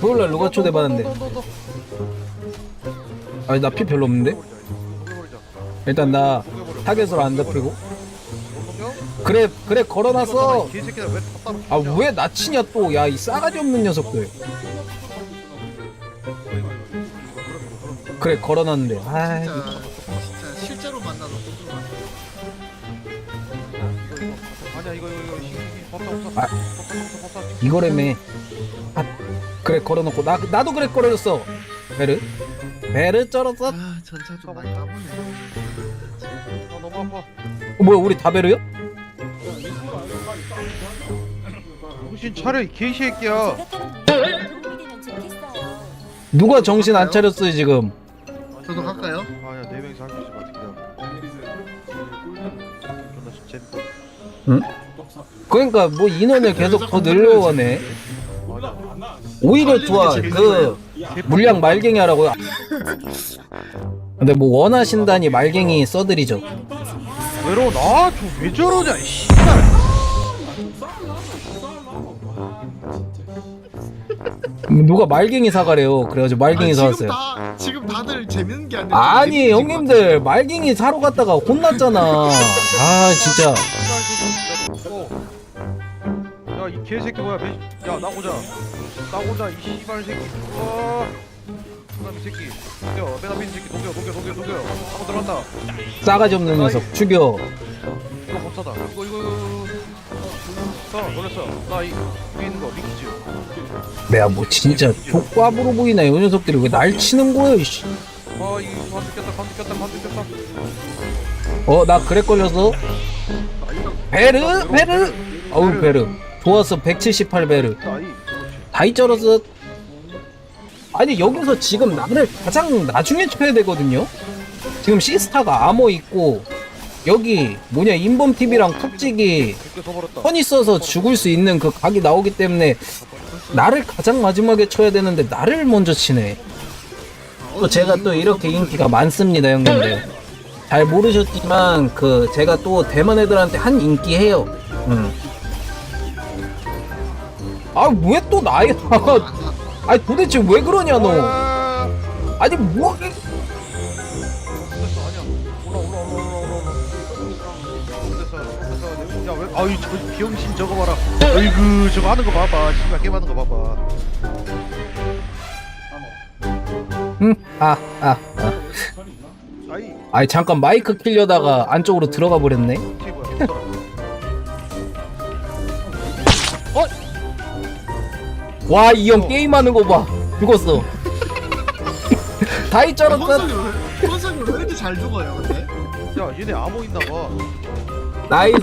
토요일날 누가 초대받았는데? 아니 나 피 별로 없는데? 일단 나 타겟으로 안 잡히고. 그래 그래 걸어놨어 개새끼들 왜 탔다로 아 왜 나 치냐 또. 야 이 싸가지 없는 녀석들. 그래 걸어놨는데. 아이 아니야 이거 이거 이거 법사 법사 아. 법사 법사 법사 이거라며 아 그래 걸어놓고. 나 나도 그래 걸어줬어. 베르 베르 쩔었어? 아 전차 좀 많이 까보네. 아 너무 아파. 어, 뭐야 우리 다 베르야? 정신 차려 이 개새끼야. 누가 정신 안 차렸어요 지금? 저도 갈까요? 아야 네 명이서 할 수 있을 것 같아 그냥 존나 재밌다 그러니까 뭐 인원을 계속 더 늘려가네. 맞아 오히려 좋아 그 물량 말갱이 하라고요 근데 뭐 원하신다니 말갱이 써드리죠. 외로워. 나저왜 저러냐 이 씨발. 누가 말갱이 사가래요. 그래가지고 말갱이 지금 사왔어요. 다 지금 다들 재밌는 게안 돼. 아니 형님들 말갱이 사러 갔다가 혼났잖아. 아 진짜 야 이 개새끼 뭐야? 매... 야 나오자. 나오자 이 씨발 새끼. 와 그다음 이 새끼. 녹여. 맨 앞에 있는 새끼. 녹여 녹여 녹여 녹여. 한번 들어간다. 싸가지 없는 녀석 죽여. 이거 법사다. 이거 이거 이거 자 놀랬어. 나 이 위에 있는 거 미키지? 내가 뭐 진짜 족밥으로 보이나? 이 녀석들이 왜 날 치는 거야 이씨 어 나 그래 걸렸어 베르 베르. 어우 베르. 좋았어 178 베르. 다이 쩔었어. 아니 여기서 지금 나를 가장 나중에 쳐야 되거든요? 지금 시스타가 아머 있고 여기 뭐냐 인범TV랑 톱직이 그렇게 서버렸다 턴 있어서 죽을 수 있는 그 각이 나오기 때문에 나를 가장 마지막에 쳐야 되는데 나를 먼저 치네 또 제가 또 이렇게 인기가 많습니다 형님들. 잘 모르셨지만 그 제가 또 대만 애들한테 한 인기 해요. 음. 아왜 또 나야? 아니 도대체 왜 그러냐 너? 아, 아니 뭐 아이 저 병신 저거 봐라. 어이구 저거 하는 거 봐봐. 씨발 게임 하는 거 봐봐 응아아 아, 아. 아이 아니 잠깐 마이크 키려다가 안쪽으로 들어가 버렸네 뒤에 뭐야 없더라. 와이 형 게임하는 거 봐 죽었어 다이 쩔었어 혼석이 왜왜 이렇게 잘 죽어요 근데? 야 얘네 암호 있나 봐 나이스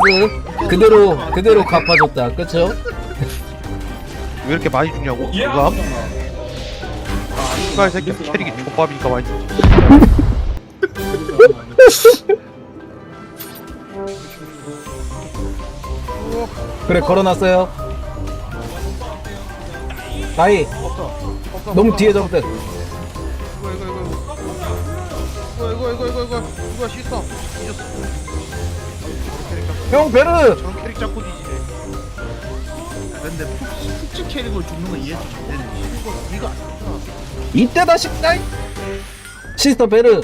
그대로 그대로 갚아줬다 그쵸? 왜 이렇게 많이 죽냐고? 누가? 아, 씨발 새끼 캐릭이 족밥이니까 많이 죽지. 그래 걸어놨어요 나이. 너무. 뒤에 잡을 이거 이거 이거. 이거 이거 이거 이거 이거 이거 시스터. 잊었어. 때형 베르 저런 캐릭 잡고 뒤지네. 근데 푹- 캐릭으로 죽는 거 이해 좀 안. 이거 죽잖아. 이때다 싶다 시스터 베르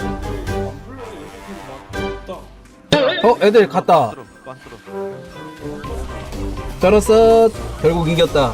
어 애들 갔다. 쩔었어 결국 이겼다